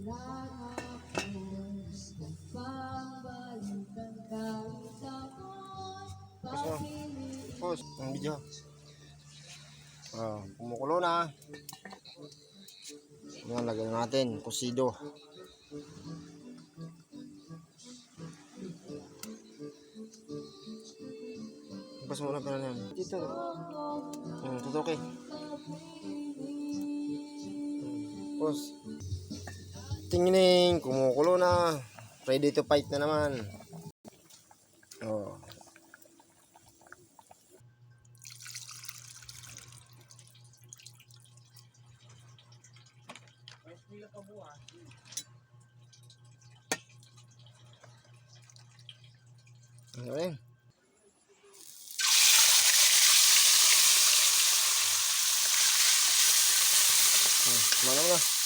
Mo. Pause ang video. Ah, kumukulo na. Yan, lagyan natin. Kusido. Pause muna pa na yan. Dito. Hmm, tutok eh. Pause. Tingning, kumukulo na. Ready to fight na naman. Oh. Ano yun? Hmm, Mana mo na?